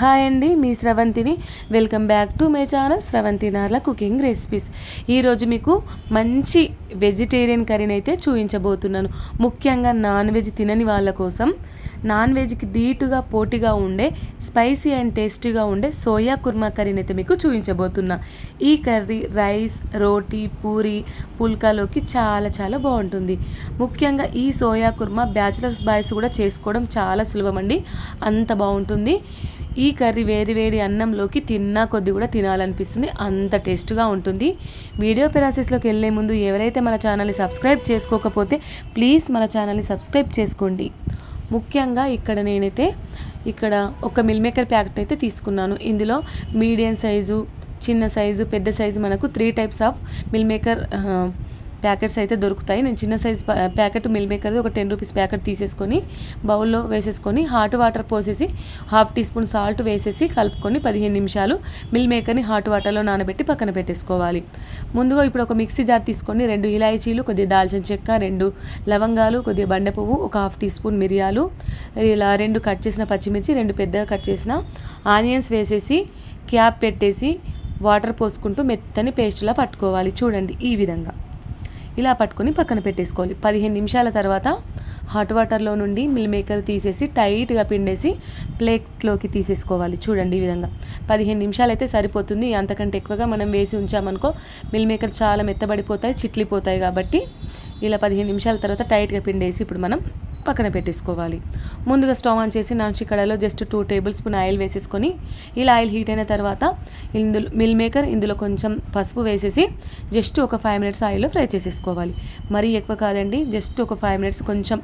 Hi అండి మీ స్రవంతిని. Welcome back to my channel Sravanthi Narla cooking recipes. ఈరోజు మీకు మంచి వెజిటేరియన్ కర్రీని అయితే చూపించబోతున్నాను. ముఖ్యంగా నాన్ వెజ్ తినని వాళ్ళ కోసం. నాన్ వెజ్కి ధీటుగా పోటీగా ఉండే స్పైసీ అండ్ టేస్టీగా ఉండే సోయా కుర్మా కర్రీని అయితే మీకు చూపించబోతున్నా. ఈ కర్రీ రైస్ రోటీ పూరి పుల్కాలోకి చాలా చాలా బాగుంటుంది. ముఖ్యంగా ఈ సోయా కుర్మా బ్యాచిలర్స్ బాయ్స్ కూడా చేసుకోవడం చాలా సులభం అండి. అంత బాగుంటుంది. ఈ కర్రీ వేడి వేడి అన్నంలోకి తిన్నా కొద్ది కూడా తినాలనిపిస్తుంది. అంత టేస్ట్గా ఉంటుంది. వీడియో ప్రాసెస్లోకి వెళ్ళే ముందు ఎవరైతే మన ఛానల్ని సబ్స్క్రైబ్ చేసుకోకపోతే ప్లీజ్ మన ఛానల్ని సబ్స్క్రైబ్ చేసుకోండి. ముఖ్యంగా ఇక్కడ నేనైతే ఇక్కడ ఒక మిల్ మేకర్ ప్యాకెట్ అయితే తీసుకున్నాను. ఇందులో మీడియం సైజు చిన్న సైజు పెద్ద సైజు మనకు three types of meal maker packets అయితే దొరుకుతాయి. నేను చిన్న సైజ్ ప్యాకెట్ మిల్ మేకర్ది ఒక టెన్ రూపీస్ ప్యాకెట్ తీసేసుకొని బౌల్లో వేసేసుకొని హాట్ వాటర్ పోసేసి హాఫ్ టీ స్పూన్ సాల్ట్ వేసేసి కలుపుకొని పదిహేను నిమిషాలు మిల్ మేకర్ని హాట్ వాటర్లో నానబెట్టి పక్కన పెట్టేసుకోవాలి. ముందుగా ఇప్పుడు ఒక మిక్సీ జార్ తీసుకొని రెండు ఇలాయచీలు కొద్దిగా దాల్చిన చెక్క రెండు లవంగాలు కొద్దిగా బండ పువ్వు ఒక హాఫ్ టీ స్పూన్ మిరియాలు ఇలా రెండు కట్ చేసిన పచ్చిమిర్చి రెండు పెద్దగా కట్ చేసిన ఆనియన్స్ వేసేసి క్యాప్ పెట్టేసి వాటర్ పోసుకుంటూ మెత్తని పేస్ట్లా పట్టుకోవాలి. చూడండి ఈ విధంగా. ఇలా పట్టుకొని పక్కన పెట్టేసుకోవాలి. పదిహేను నిమిషాల తర్వాత హాట్ వాటర్లో నుండి మిల్ మేకర్ తీసేసి టైట్గా పిండేసి ప్లేట్లోకి తీసేసుకోవాలి. చూడండి ఈ విధంగా. పదిహేను నిమిషాలు అయితే సరిపోతుంది. అంతకంటే ఎక్కువగా మనం వేసి ఉంచామనుకో మిల్ మేకర్ చాలా మెత్తబడిపోతాయి చిట్లిపోతాయి కాబట్టి ఇలా పదిహేను నిమిషాల తర్వాత టైట్గా పిండేసి ఇప్పుడు మనం పక్కన పెట్టేసుకోవాలి. ముందుగా స్టవ్ ఆన్ చేసి నాన్చి కడాయిలో just two tablespoon oil వేసేసుకొని ఇలా ఆయిల్ హీట్ అయిన తర్వాత ఇందులో మిల్ మేకర్ ఇందులో కొంచెం పసుపు వేసేసి జస్ట్ ఒక ఫైవ్ మినిట్స్ ఆయిల్లో ఫ్రై చేసేసుకోవాలి. మరీ ఎక్కువ కాదండి జస్ట్ ఒక ఫైవ్ మినిట్స్ కొంచెం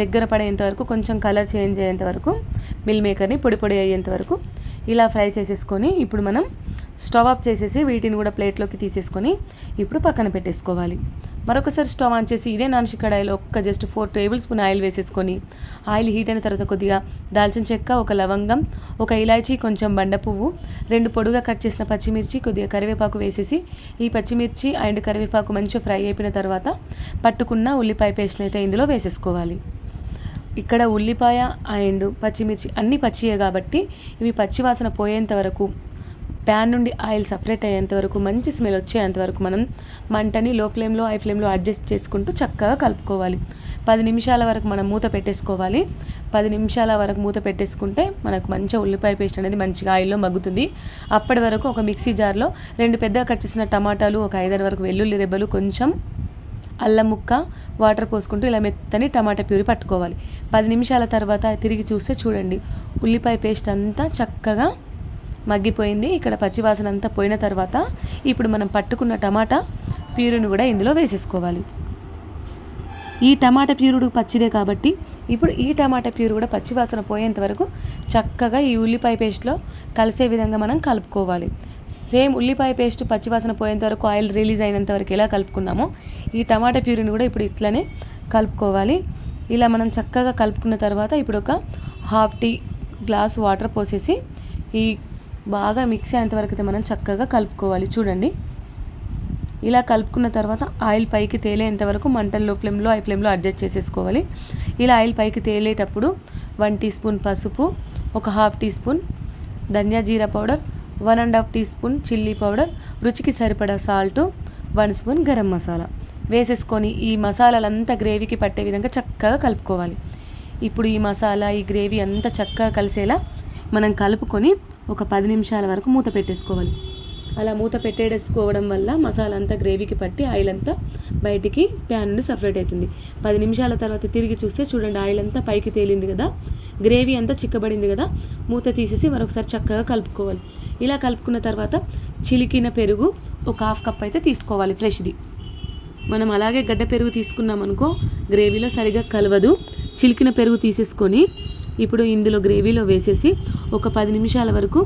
దగ్గర పడేంత వరకు కొంచెం కలర్ చేంజ్ అయ్యేంత వరకు మిల్ మేకర్ని పొడి పొడి అయ్యేంత వరకు ఇలా ఫ్రై చేసేసుకొని ఇప్పుడు మనం స్టవ్ ఆఫ్ చేసేసి వీటిని కూడా ప్లేట్లోకి తీసేసుకొని ఇప్పుడు పక్కన పెట్టేసుకోవాలి. మరొకసారి స్టవ్ ఆన్ చేసి ఇదే నాన్షి కడాయిలో ఒక్క just four tablespoon oil వేసేసుకొని ఆయిల్ హీట్ అయిన తర్వాత కొద్దిగా దాల్చిన చెక్క ఒక లవంగం ఒక ఇలాచీ కొంచెం బండ పువ్వు రెండు పొడుగా కట్ చేసిన పచ్చిమిర్చి కొద్దిగా కరివేపాకు వేసేసి ఈ పచ్చిమిర్చి అండ్ కరివేపాకు మంచిగా ఫ్రై అయిపోయిన తర్వాత పట్టుకున్న ఉల్లిపాయ పేస్ట్ని అయితే ఇందులో వేసేసుకోవాలి. ఇక్కడ ఉల్లిపాయ అండ్ పచ్చిమిర్చి అన్నీ పచ్చియే కాబట్టి ఇవి పచ్చివాసన పోయేంత వరకు ప్యాన్ నుండి ఆయిల్ సపరేట్ అయ్యేంత వరకు మంచి స్మెల్ వచ్చేంత వరకు మనం మంటని లో ఫ్లేమ్లో హై ఫ్లేమ్లో అడ్జస్ట్ చేసుకుంటూ చక్కగా కలుపుకోవాలి. పది నిమిషాల వరకు మనం మూత పెట్టేసుకోవాలి. పది నిమిషాల వరకు మూత పెట్టేసుకుంటే మనకు మంచిగా ఉల్లిపాయ పేస్ట్ అనేది మంచిగా ఆయిల్లో మగ్గుతుంది. అప్పటి వరకు ఒక మిక్సీ జార్లో రెండు పెద్దగా కట్ చేసిన టమాటాలు ఒక ఐదారు వరకు వెల్లుల్లి రెబ్బలు కొంచెం అల్లం ముక్క వాటర్ పోసుకుంటూ ఇలా మెత్తని టమాటా ప్యూరీ పట్టుకోవాలి. పది నిమిషాల తర్వాత తిరిగి చూస్తే చూడండి. ఉల్లిపాయ పేస్ట్ అంతా చక్కగా మగ్గిపోయింది. ఇక్కడ పచ్చివాసన అంతా పోయిన తర్వాత ఇప్పుడు మనం పట్టుకున్న టమాటా ప్యూరిని కూడా ఇందులో వేసేసుకోవాలి. ఈ టమాటా ప్యూరుడు పచ్చిదే కాబట్టి ఇప్పుడు ఈ టమాటా ప్యూరు కూడా పచ్చివాసన పోయేంత వరకు చక్కగా ఈ ఉల్లిపాయ పేస్ట్లో కలిసే విధంగా మనం కలుపుకోవాలి. సేమ్ ఉల్లిపాయ పేస్ట్ పచ్చివాసన పోయేంత వరకు ఆయిల్ రిలీజ్ అయినంత వరకు ఎలా కలుపుకున్నామో ఈ టమాటా ప్యూరిని కూడా ఇప్పుడు ఇట్లనే కలుపుకోవాలి. ఇలా మనం చక్కగా కలుపుకున్న తర్వాత ఇప్పుడు ఒక హాఫ్ టీ గ్లాస్ వాటర్ పోసేసి ఈ బాగా మిక్స్ అయ్యేంత వరకు అయితే మనం చక్కగా కలుపుకోవాలి. చూడండి. ఇలా కలుపుకున్న తర్వాత ఆయిల్ పైకి తేలేంత వరకు మంటల్లో ఫ్లేమ్లో ఐ ఫ్లేమ్లో అడ్జస్ట్ చేసేసుకోవాలి. ఇలా ఆయిల్ పైకి తేలేటప్పుడు వన్ టీ స్పూన్ పసుపు ఒక హాఫ్ టీ స్పూన్ ధనియా జీరా powder one and half teaspoon chilli powder రుచికి సరిపడా salt one spoon garam masala. వేసేసుకొని ఈ మసాలాలంతా గ్రేవీకి పట్టే విధంగా చక్కగా కలుపుకోవాలి. ఇప్పుడు ఈ మసాలా ఈ గ్రేవీ అంతా చక్కగా కలిసేలా మనం కలుపుకొని ఒక పది నిమిషాల వరకు మూత పెట్టేసుకోవాలి. అలా మూత పెట్టేసుకోవడం వల్ల మసాలా అంతా గ్రేవీకి పట్టి ఆయిల్ అంతా బయటికి ప్యాన్ నుండి సపరేట్ అవుతుంది. పది నిమిషాల తర్వాత తిరిగి చూస్తే చూడండి ఆయిల్ అంతా పైకి తేలింది కదా. గ్రేవీ అంతా చిక్కబడింది కదా. మూత తీసేసి మరొకసారి చక్కగా కలుపుకోవాలి. ఇలా కలుపుకున్న తర్వాత చిలికిన పెరుగు ఒక హాఫ్ కప్ అయితే తీసుకోవాలి ఫ్రెష్ది. మనం అలాగే గడ్డ పెరుగు తీసుకున్నాం అనుకో గ్రేవీలో సరిగా కలవదు. చిలికిన పెరుగు తీసేసుకొని ఇప్పుడు ఇందులో గ్రేవీలో వేసేసి ఒక పది నిమిషాల వరకు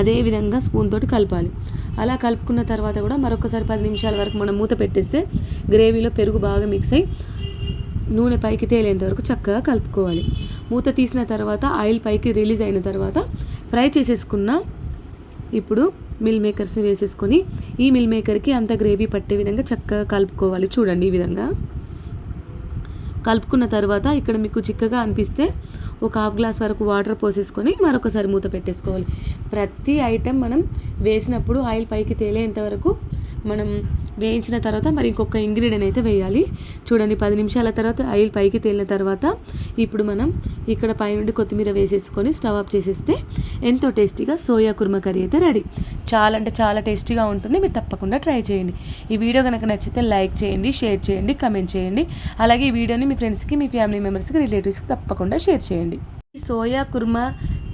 అదే విధంగా స్పూన్ తోటి కలపాలి. అలా కలుపుకున్న తర్వాత కూడా మరొకసారి పది నిమిషాల వరకు మనం మూత పెట్టేస్తే గ్రేవీలో పెరుగు బాగా మిక్స్ అయ్యి నూనె పైకి తేలేంత వరకు చక్కగా కలుపుకోవాలి. మూత తీసిన తర్వాత ఆయిల్ పైకి రిలీజ్ అయిన తర్వాత ఫ్రై చేసేసుకున్న ఇప్పుడు మిల్ మేకర్స్ని వేసేసుకొని ఈ మిల్ మేకర్కి అంత గ్రేవీ పట్టే విధంగా చక్కగా కలుపుకోవాలి. చూడండి ఈ విధంగా. కలుపుకున్న తర్వాత ఇక్కడ మీకు చిక్కగా అనిపిస్తే ఒక హాఫ్ గ్లాస్ వరకు వాటర్ పోసేసుకొని మరొకసారి మూత పెట్టేసుకోవాలి. ప్రతి ఐటెం మనం వేసినప్పుడు ఆయిల్ పైకి తేలేంత వరకు మనం వేయించిన తర్వాత మరి ఇంకొక ఇంగ్రీడియంట్ అయితే వేయాలి. చూడండి పది నిమిషాల తర్వాత ఆయిల్ పైకి తేలిన తర్వాత ఇప్పుడు మనం ఇక్కడ పైనుండి కొత్తిమీర వేసేసుకొని స్టవ్ ఆఫ్ చేసేస్తే ఎంతో టేస్టీగా సోయా కుర్మా కర్రీ అయితే రెడీ. చాలా అంటే చాలా టేస్టీగా ఉంటుంది. మీరు తప్పకుండా ట్రై చేయండి. ఈ వీడియో కనుక నచ్చితే లైక్ చేయండి షేర్ చేయండి కమెంట్ చేయండి. అలాగే ఈ వీడియోని మీ ఫ్రెండ్స్కి మీ ఫ్యామిలీ మెంబర్స్కి రిలేటివ్స్కి తప్పకుండా షేర్ చేయండి. సోయా కుర్మా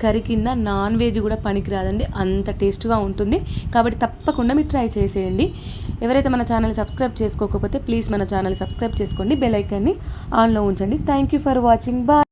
కర్రీ కింద నాన్ వెజ్ కూడా పనికిరాదండి. అంత టేస్ట్గా ఉంటుంది. కాబట్టి తప్పకుండా మీరు ట్రై చేసేయండి. ఎవరైతే మన ఛానల్ సబ్స్క్రైబ్ చేసుకోకపోతే ప్లీజ్ మన ఛానల్ సబ్స్క్రైబ్ చేసుకోండి. బెల్ ఐకాన్ని ఆన్లో ఉంచండి. Thank you for watching. Bye.